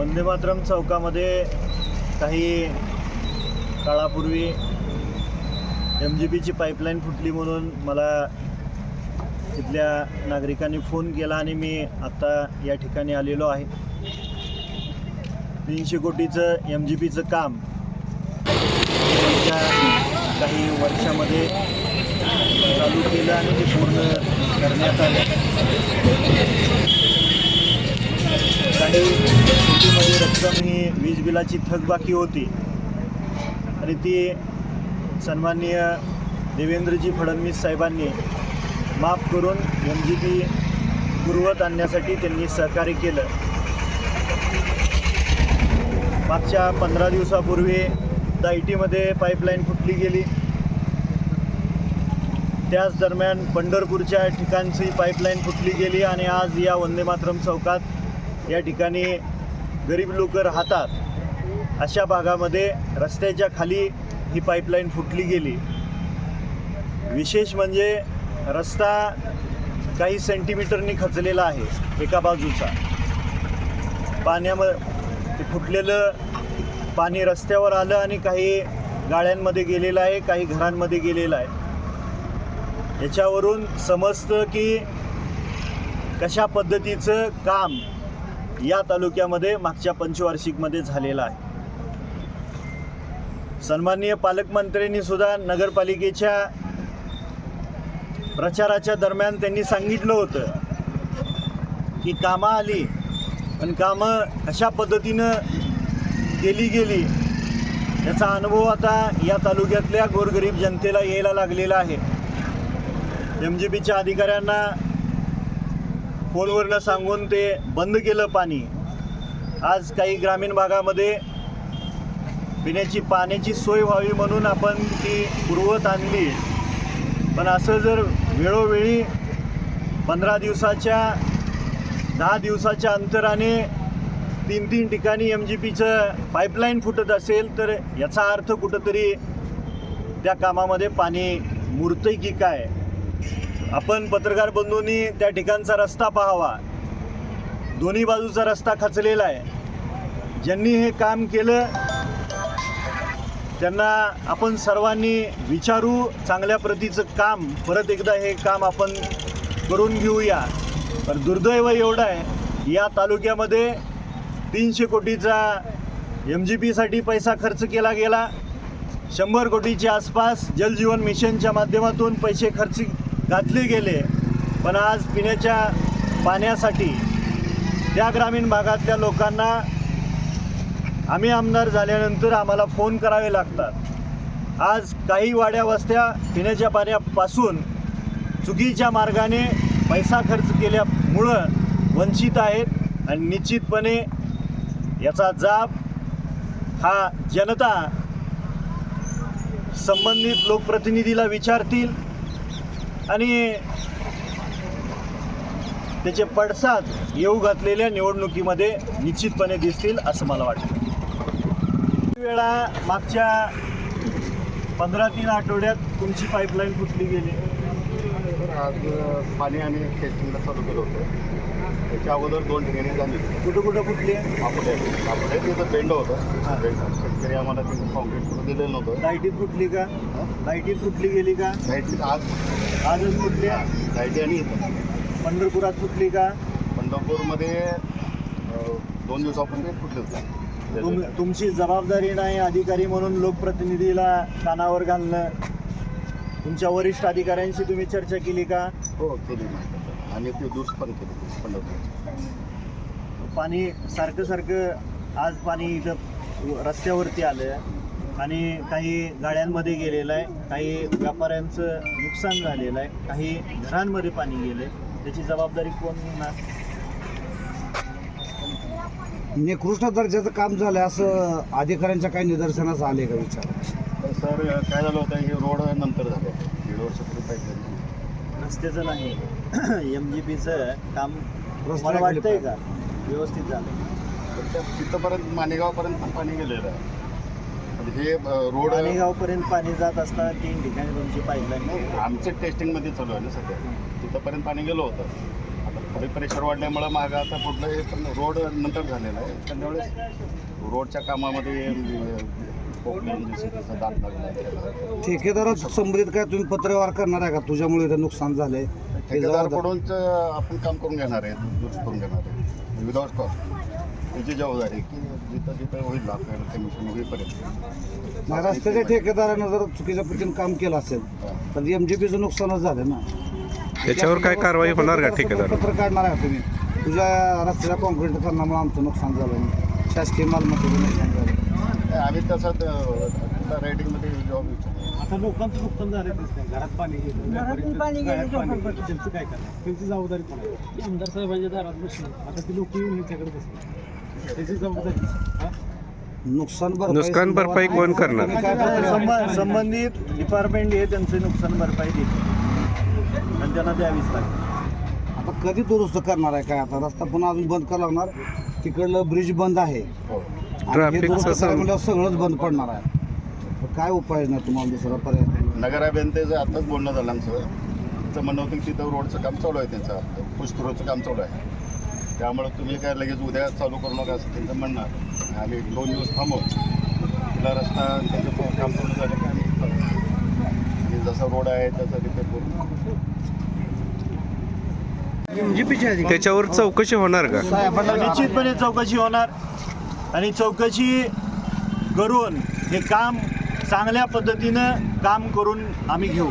वंदे मातरम चौकामध्ये काही काळापूर्वी एम जी बीची पाईपलाईन फुटली म्हणून मला तिथल्या नागरिकांनी फोन केला आणि मी आत्ता या ठिकाणी आलेलो आहे. तीनशे कोटीचं एम जी बीचं काम काही वर्षामध्ये चालू केलं आणि ते पूर्ण करण्यात आलं. काही कोटीमध्ये रक्कम ही वीज बिलाची थकबाकी होती. आणि ती सन्माननीय देवेंद्रजी फडणवीस साहेबांनी माफ करून एम जी पी पूर्वत आणण्यासाठी त्यांनी सहकार्य केलं. मागच्या पंधरा दिवसापूर्वी दायटीमध्ये पाईपलाईन फुटली गेली. त्याच दरम्यान पंढरपूरच्या ठिकाणची पाईपलाईन फुटली गेली आणि आज या वंदे मातरम चौकात या ठिकाणी गरीब लोक राहतात. अशा भागामध्ये रस्त्याच्या खाली ही पाईपलाईन फुटली गेली. विशेष म्हणजे रस्ता काही सेंटीमीटरनी खचलेला आहे एका बाजूचा. पाण्यामध्ये ते फुटलेलं पाणी रस्त्यावर आलं आणि काही गाड्यांमध्ये गेलेलं आहे काही घरांमध्ये गेलेलं आहे. याच्यावरून समजतं की कशा पद्धतीचं काम या तालुक्यामध्ये मागच्या पंचवार्षिकमध्ये झालेला आहे. सन्माननीय पालकमंत्र्यांनी सुद्धा नगरपालिकेच्या प्रचाराच्या दरम्यान त्यांनी सांगितलं होतं की कामं आली पण कामं अशा पद्धतीनं केली गेली याचा अनुभव आता या तालुक्यातल्या गोरगरीब जनतेला यायला लागलेला आहे. एम जी बीच्या अधिकाऱ्यांना फोनवरनं सांगून ते बंद केलं पाणी. आज काही ग्रामीण भागामध्ये पिण्याची पाण्याची सोय व्हावी म्हणून आपण ती पूर्वत आणली. पण असं जर वेळोवेळी पंधरा दिवसाच्या दहा दिवसाच्या अंतराने तीन तीन ठिकाणी एम जी पीचं पाईपलाईन फुटत असेल तर याचा अर्थ कुठंतरी त्या कामामध्ये पाणी मुरतंय की काय? आपण पत्रकार बंधूंनी त्या ठिकाणचा रस्ता पाहावा. दोन्ही बाजूचा रस्ता खचलेला आहे. ज्यांनी हे काम केलं त्यांना आपण सर्वांनी विचारू चांगल्या प्रतीचं काम परत एकदा हे काम आपण करून घेऊया. पण दुर्दैव एवढं आहे या तालुक्यामध्ये तीनशे कोटीचा एम जी पीसाठी पैसा खर्च केला गेला. शंभर कोटीच्या आसपास जलजीवन मिशनच्या माध्यमातून पैसे खर्च घातले गेले. पण आज पिण्याच्या पाण्यासाठी त्या ग्रामीण भागातल्या लोकांना आम्ही आमदार झाल्यानंतर आम्हाला फोन करावे लागतात. आज काही वाड्या वस्त्या पिण्याच्या पाण्यापासून चुकीच्या मार्गाने पैसा खर्च केल्यामुळं वंचित आहेत आणि निश्चितपणे याचा जाब हा जनता संबंधित लोकप्रतिनिधीला विचारतील. आणि त्याचे पडसाद येऊ घातलेल्या निवडणुकीमध्ये निश्चितपणे दिसतील असं मला वाटतं. वेळा मागच्या पंधरा तीन आठवड्यात तुमची पाईपलाईन फुटली गेली? आज पाणी आम्ही टेस्टिंगला चालू केलं होतं. त्याच्या अगोदर दोन ठिकाणी झाली कुठं कुठं फुटली आपले आपले तिथं बेंड. होतं. बेंड शेतकरी आम्हाला तिथं कॉन्क्रीट करून दिलेलं नव्हतं. लाईटीत फुटली का? लाईटीत फुटली गेली का? लाइट आज आजच फुटली? लाईटी आणि पंढरपुरात फुटली का? पंढरपूरमध्ये दोन दिवसापूर्वी फुटले तुम होते तुमची जबाबदारी नाही अधिकारी म्हणून लोकप्रतिनिधीला कानावर घालणं. तुमच्या वरिष्ठ अधिकाऱ्यांशी तुम्ही चर्चा केली का? हो केली. आणि ते दुरुस्त पण केली पंढरपूर पाणी सारखं सारखं आज पाणी इथं रस्त्यावरती आलं आणि काही गाड्यांमध्ये गेलेलं आहे काही व्यापाऱ्यांचं नुकसान झालेलं आहे काही घरांमध्ये पाणी गेलं आहे त्याची जबाबदारी कोण घेणार? निकृष्ट दर्जाचं काम झालं असं अधिकाऱ्यांच्या काही निदर्शनास आले का विचार? तर सर काय झालं होतं हे रोड नंतर झाले. दीड वर्षापूर्वी पाहिजे. रस्त्याचं नाही. एम जी पीचं काम मला वाटतंय का? व्यवस्थित झालं. तिथंपर्यंत माणेगावपर्यंत पण पाणी गेलेलं आहे. म्हणजे हे रोड पाणीगावपर्यंत पाणी जात असताना तीन ठिकाणी तुमची पाईपलाईन नाही आमचं टेस्टिंगमध्ये चालू आहे ना सध्या. तिथंपर्यंत पाणी गेलं होतं. आता थोडी प्रेशर वाढल्यामुळं मागं आता कुठलं हे पण रोड नंतर झालेला आहे. त्यामुळे रोडच्या कामामध्ये त्याला. ठेकेदारात संबंधित काय तुम्ही पत्रव्यवहार करणार आहे का? तुझ्यामुळे इथं नुकसान झालंय. ठेकेदारकडूनच आपण काम करून घेणार आहे दुरुस्त करून घेणार आहे. विदाउट कॉस्ट त्याची जबाबदारी की जिथं जिथं होईल आपल्याला कमिशन होईपर्यंत. नाही, रस्त्याच्या ठेकेदारानं जर चुकीच्या पद्धतीने काम केलं असेल तर एम जी पीचं नुकसानच झालं ना. त्याच्यावर काय कारवाई होणार का ठेकेदार पत्र काढणार आहे तुम्ही. तुझ्या रस्त्याला कॉन्क्रीट करण्यामुळे आमचं नुकसान झालं शासकीय मालमत्तेचं नुकसान झालं. आम्ही तसं रायटिंगमध्ये जॉब आता लोकांचं नुकसान झालं तेच काय? घरात पाणी गेलं घरातून पाणी गेलं, पाणी. त्यांचं काय करणार? त्यांची जबाबदारी कोण आहे आमदार साहेबांच्या दारात बसले. आता ती लोक येऊन ह्याच्याकडे बसले. त्याची जबाबदारी हा? नुकसान भरपाई नुकसान भरपाई कोण करणार? संबंधित डिपार्टमेंट हे त्यांचे नुकसान भरपाई देते आणि त्यांना द्यावीच लागते आता कधी दुरुस्त करणार आहे काय? आता रस्ता पुन्हा अजून बंद करावा लागणार. तिकडलं ब्रिज बंद आहे. आणि हे ट्रॅफिकचं दुरुस्त सम- करायला म्हणल्यावर सगळंच बंद पडणार आहे. काय उपाय नाही तुम्हाला दुसरा पर्याय? नगराभियंतेचं आताच बोलणं झालं आमचं. त्यांचं म्हणणं होतं की तिथं रोडचं काम चालू आहे त्यांचं. पुष्करोचं काम चालू आहे. त्यामुळे तुम्ही काय लगेच उद्या चालू करू नका असं त्यांचं म्हणणं आहे. आम्ही एक दोन दिवस थांबवू तिला रस्ता त्याचं प- काम पूर्ण झालं की आम्ही चालू करू. आणि जसा रोड आहे त्याचा रिपेअर करू त्याच्यावर चौकशी होणार का? निश्चितपणे चौकशी होणार. आणि चौकशी करून हे काम चांगल्या पद्धतीनं काम करून आम्ही घेऊ.